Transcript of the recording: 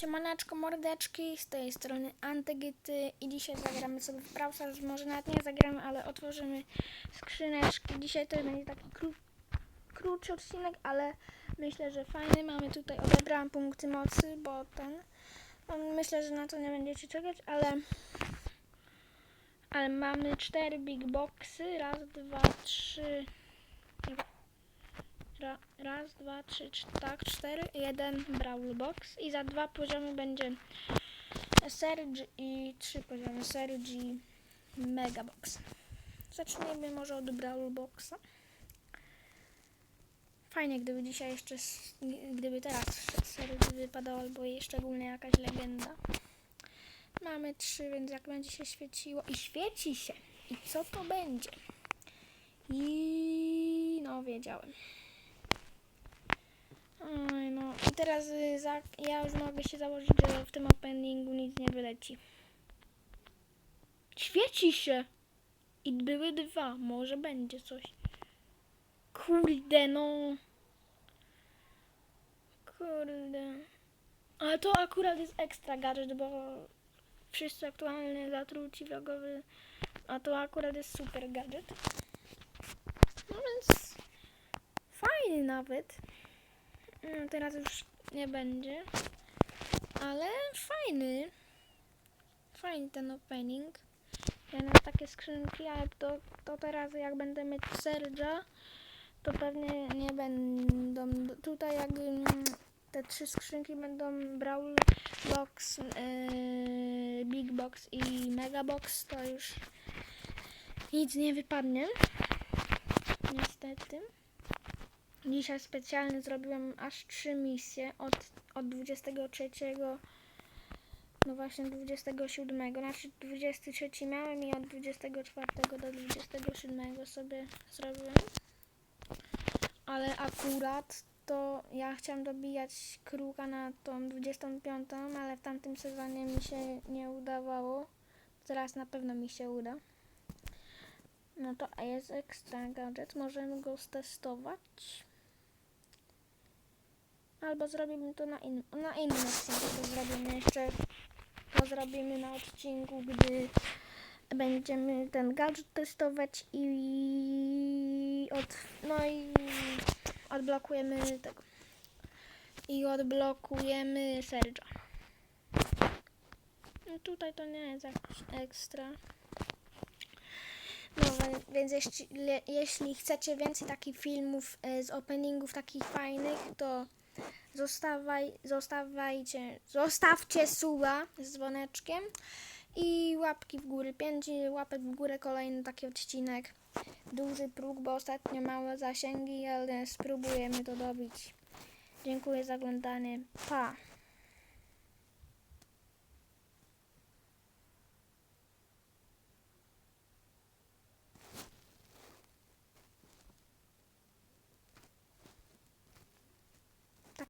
Siemaneczko mordeczki, z tej strony Antygyty i dzisiaj zagramy sobie w Brawl może nawet nie zagramy, ale otworzymy skrzyneczki. Dzisiaj to będzie taki kró krótszy odcinek, ale myślę, że fajny. Mamy tutaj, odebrałam punkty mocy, bo ten, no, myślę, że na to nie będziecie czekać, ale ale mamy cztery big boxy, raz, dwa, trzy, Ra, raz, dwa, trzy, cz- tak, cztery, jeden Brawl Box i za dwa poziomy będzie Surge i trzy poziomy Surge i Mega Box. Zacznijmy może od Brawl Boxa. Fajnie, gdyby dzisiaj jeszcze, gdyby teraz Surge wypadał albo szczególnie jakaś legenda. Mamy trzy, więc jak będzie się świeciło i świeci się. I co to będzie? I no wiedziałem. Oj, no i teraz y, za, ja już mogę się założyć, że w tym openingu nic nie wyleci. Świeci się! I były dwa, może będzie coś. Kurde, no. Kurde. Ale to akurat jest ekstra gadżet, bo wszyscy aktualnie zatruci wrogowy, a to akurat jest super gadżet. No więc fajny nawet. No, teraz już nie będzie. Ale fajny. Fajny ten opening. Ja mam takie skrzynki, ale to, to teraz jak będę mieć Serge'a, to pewnie nie będą. Tutaj jak mm, te trzy skrzynki będą Brawl Box, yy, Big Box i Mega Box, to już nic nie wypadnie. Niestety. Dzisiaj specjalnie zrobiłem aż trzy misje od, od 23, no właśnie 27, znaczy 23 miałem i od 24 do 27 sobie zrobiłem. Ale akurat to ja chciałam dobijać kruka na tą 25, ale w tamtym sezonie mi się nie udawało. Teraz na pewno mi się uda. No to jest ekstra gadżet, możemy go stestować. Albo zrobimy to na, in, na innym odcinku. To zrobimy jeszcze. To zrobimy na odcinku, gdy będziemy ten gadżet testować i od, no i odblokujemy tego. I odblokujemy Serge'a. No tutaj to nie jest jakoś ekstra. No więc jeśli, jeśli chcecie więcej takich filmów e, z openingów takich fajnych, to zostawaj, zostawajcie, zostawcie suba z dzwoneczkiem i łapki w górę. Pięć łapek w górę, kolejny taki odcinek. Duży próg, bo ostatnio małe zasięgi, ale spróbujemy to dobić. Dziękuję za oglądanie. Pa!